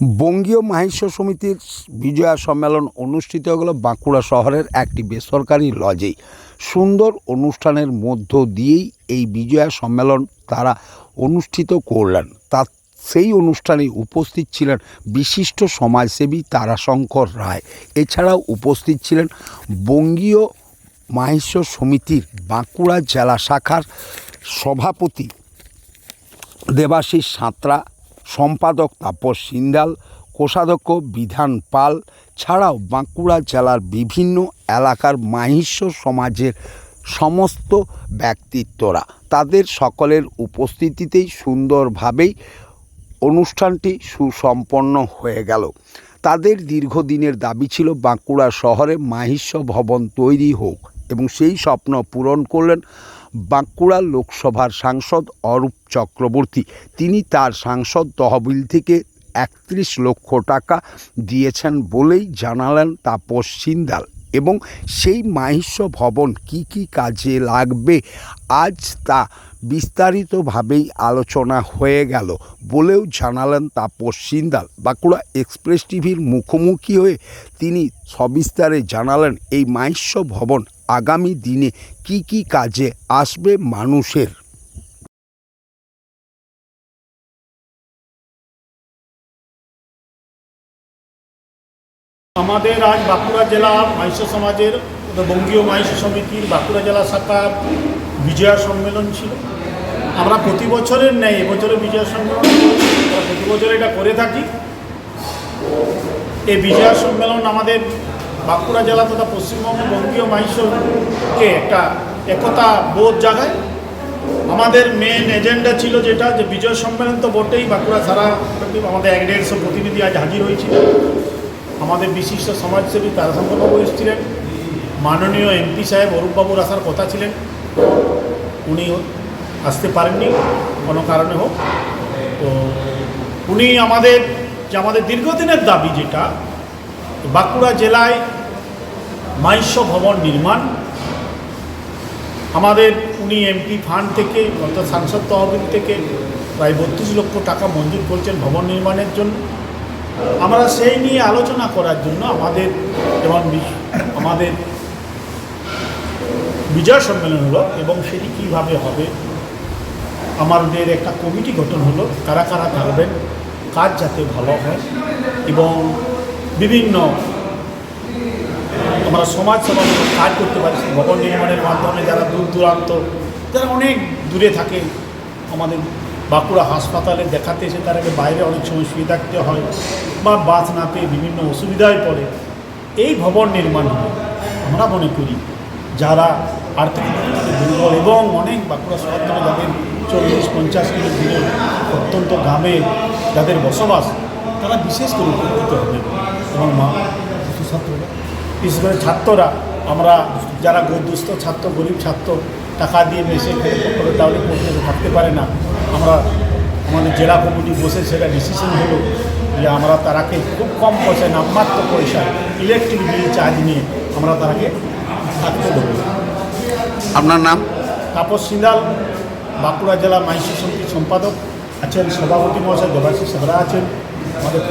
বঙ্গীয় মাহিষ্য সমিতির বিজয়া সম্মেলন অনুষ্ঠিত হলো বাঁকুড়া শহরের একটি বেসরকারি লজেই। সুন্দর অনুষ্ঠানের মধ্য দিয়েই এই বিজয়া সম্মেলন তারা অনুষ্ঠিত করলেন। তা সেই অনুষ্ঠানে উপস্থিত ছিলেন বিশিষ্ট সমাজসেবী তারাশঙ্কর রায়। এছাড়াও উপস্থিত ছিলেন বঙ্গীয় মাহিষ্য সমিতির বাঁকুড়া জেলা শাখার সভাপতি দেবাশিস সাঁতরা সম্পাদক তাপস সিন্দাল কোষাধ্যক্ষ বিধান পাল, ছাড়াও বাঁকুড়া জেলার বিভিন্ন এলাকার মাহিষ্য সমাজের সমস্ত ব্যক্তিত্বরা। তাদের সকলের উপস্থিতিতেই সুন্দরভাবেই অনুষ্ঠানটি সুসম্পন্ন হয়ে গেল। তাদের দীর্ঘদিনের দাবি ছিল বাঁকুড়া শহরে মাহিষ্য ভবন তৈরি হোক। এবং সেই স্বপ্ন পূরণ করলেন বাঁকুড়া লোকসভার সাংসদ অরূপ চক্রবর্তী। তিনি তার সাংসদ তহবিল থেকে একত্রিশ লক্ষ টাকা দিয়েছেন বলেই জানালেন তাপস সিন্দাল। এবং সেই মাহিষ্য ভবন কি কি কাজে লাগবে আজ তা বিস্তারিতভাবেই আলোচনা হয়ে গেল বলেও জানালেন তাপস সিন্দাল। বাঁকুড়া এক্সপ্রেস টিভির মুখোমুখি হয়ে তিনি সবিস্তারে জানালেন এই মাহিষ্য ভবন আগামী দিনে কি কি কাজে আসবে মানুষের। আমাদের আজ বাঁকুড়া জেলা মাইশ্য সমাজের বঙ্গীয় মাইশ্য সমিতির বাঁকুড়া জেলা শাখার বিজয়া সম্মেলন ছিল। আমরা প্রতি বছরের ন্যায় এবছরে বিজয়া সম্মেলন প্রতি বছর এটা করে থাকি। এই বিজয়া সম্মেলন আমাদের বাঁকুড়া জেলা তথা পশ্চিমবঙ্গ বঙ্গীয় মাইশকে একটা একতা বোধ জাগায়। আমাদের মেন এজেন্ডা ছিল যেটা যে বিজয় সম্মেলন তো বটেই, বাঁকুড়া সারা আমাদের এক দেড়শো প্রতিনিধি আজ হাজির হয়েছিল। আমাদের বিশিষ্ট সমাজসেবী তারাশঙ্করবাবু এসেছিলেন। মাননীয় এমপি সাহেব অরূপবাবুর আসার কথা ছিলেন। উনি আসতে পারেননি, কোনো কারণে হোক। তো উনি আমাদের, যে আমাদের দীর্ঘদিনের দাবি যেটা, বাঁকুড়া জেলায় মাইশ্য ভবন নির্মাণ, আমাদের উনি এমপি ফান্ড থেকে, অর্থাৎ সাংসদ তহবিল থেকে প্রায় বত্রিশ লক্ষ টাকা মঞ্জুর করছেন ভবন নির্মাণের জন্য। আমরা সেই নিয়ে আলোচনা করার জন্য আমাদের যেমন আমাদের বিজয় সম্মেলন হলো এবং সেটি কীভাবে হবে, আমাদের একটা কমিটি গঠন হলো, কারা কারা থাকবেন কাজ যাতে ভালো হয় এবং বিভিন্ন আমরা সমাজ সেবা কাজ করতে পারি, ভবন নির্মাণের মাধ্যমে যারা দূর দূরান্ত, যারা অনেক দূরে থাকে, আমাদের বাঁকুড়া হাসপাতালে দেখাতে এসে তারাকে বাইরে অনেক সময় শুয়ে থাকতে হয় বা বাস না পেয়ে বিভিন্ন অসুবিধায় পড়ে। এই ভবন নির্মাণ হয়। আমরা মনে করি যারা আর্থিক দুর্বল এবং অনেক বাঁকুড়া শহর থেকে যাদের চল্লিশ, পঞ্চাশ কিলো দূরে অত্যন্ত গ্রামে যাদের বসবাস, তারা বিশেষ করে উপকৃত হবে। এবং মা ছাত্ররা বিশেষ করে ছাত্ররা, আমরা যারা দুস্থ ছাত্র, গরিব ছাত্র, টাকা দিয়ে করে তাহলে পড়তে থাকতে পারে না। আমরা আমাদের জেলা কমিটি বসে সেটা ডিসিশন হলো যে আমরা তারাকে খুব কম পয়সায় নামমাত্র পয়সায় ইলেকট্রিক বিল চার্জ নিয়ে আমরা তারাকে থাকতে দেবো। আপনার নাম? তাপস সিন্দাল বাঁকুড়া জেলা মাইসি সমিতির সম্পাদক আছেন সভাপতি মহাশয় দেবাশিস সেবরা আছেন আমাদের